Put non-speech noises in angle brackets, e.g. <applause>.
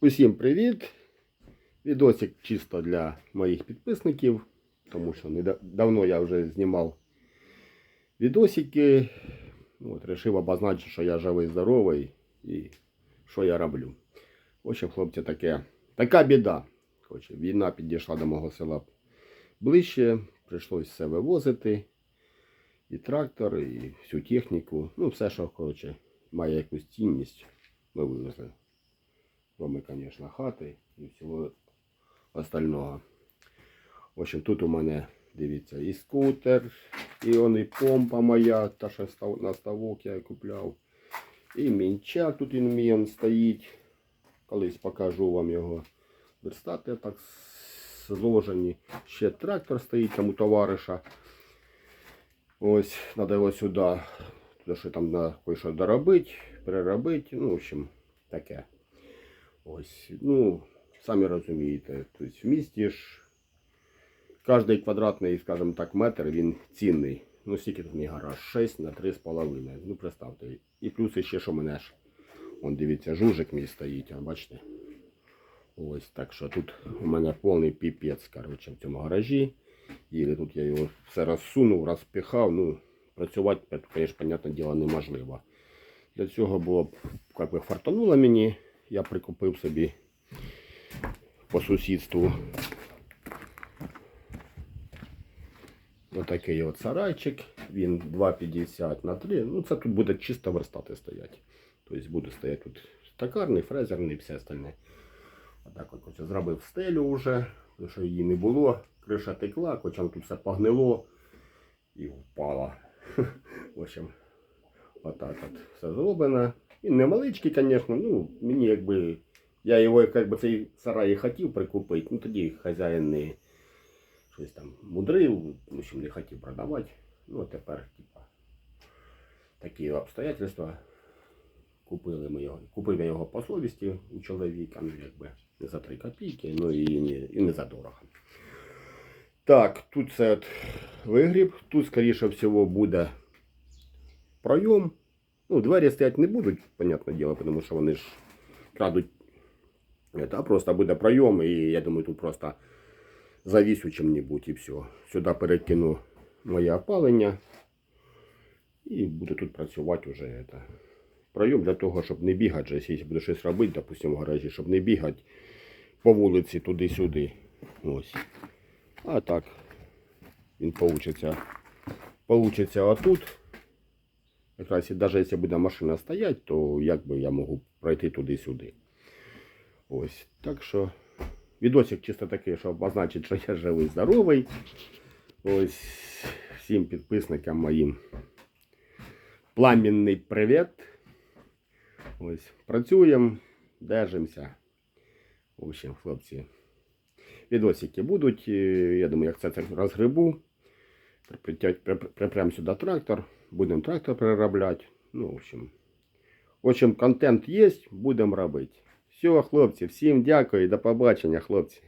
Усім привіт! Відосик чисто для моїх підписників, тому що неда- давно я вже знімав відосики. От, Рішив обозначити, що я живий, здоровий і що я роблю. В хлопці, таке, така біда. Коротше, війна підійшла до мого села ближче, прийшлося все вивозити. І трактор, і всю техніку. Ну, все, що коротше, має якусь цінність, ми вивезли кроме, конечно, хати і всього остального. В общем, тут у мене, дивіться, і скутер, і он і помпа моя, та що на ставок я купляв. І мінчак тут він стоїть. Колись покажу вам його. Верстати так зложені. Ще трактор стоїть там у товариша. Ось, треба його сюди. Туди що там на кое-що доробити, переробити. Ну, в общем, таке. Ось, ну, самі розумієте, тобто в місті ж кожний квадратний, скажімо так, метр він цінний. Ну, скільки тут мій гараж? 6 на 3,5. Ну, представте. І плюс ще що мене ж. Вон дивіться, жужик мій стоїть, а бачите? Ось так що тут у мене повний піпець, коротше, в цьому гаражі. І тут я його все розсунув, розпіхав. Ну, працювати, звісно, понятне діло, неможливо. Для цього було б, як би, фартануло мені. Я прикупив собі по сусідству отакий от сарайчик. Він 2,50 на 3. Ну, це тут буде чисто верстати стоять. Тобто буде стояти тут токарний, фрезерний, і все остальне. Отак от оце зробив стелю вже, тому що її не було. Криша текла, хоча тут все погнило і впала. <laughs> В общем, отак от все зроблено. Він невеличкий, звісно, ну, мені якби. Я його якби цей сарай і хотів прикупити, ну тоді хазяїн не щось там мудрив, в общем, не хотів продавати. Ну, а тепер, типа, такі обстоятельства. Купили ми його. Купив я його по совісті у чоловіка, ну якби не за 3 копійки, ну і не, і не за дорого. Так, тут це от вигріб, тут, скоріше всього, буде пройом. Ну, двері стоять не будуть, понятне діло, тому що вони ж крадуть. Это, просто буде пройом, і я думаю, тут просто завісю чим-небудь і все. Сюди перекину моє опалення і буду тут працювати вже. Это. Пройом для того, щоб не бігати, якщо буду щось робити, допустимо, в гаражі, щоб не бігати по вулиці туди-сюди. Ось. А так, він получиться, получиться отут. Якраз і навіть якщо буде машина стояти, то як би я можу пройти туди-сюди. Ось. Так що відосик чисто такий, щоб обозначити, що я живий, здоровий. Ось всім підписникам моїм пламінний привіт. Ось працюємо, держимося. В общем, хлопці. Відосики будуть. е, Я думаю, як це розгребу. Припрям- сюди трактор. Будемо трактор переробляти. Ну, в общем. В общем, контент є, будемо робити. Все, хлопці, всім дякую і до побачення, хлопці.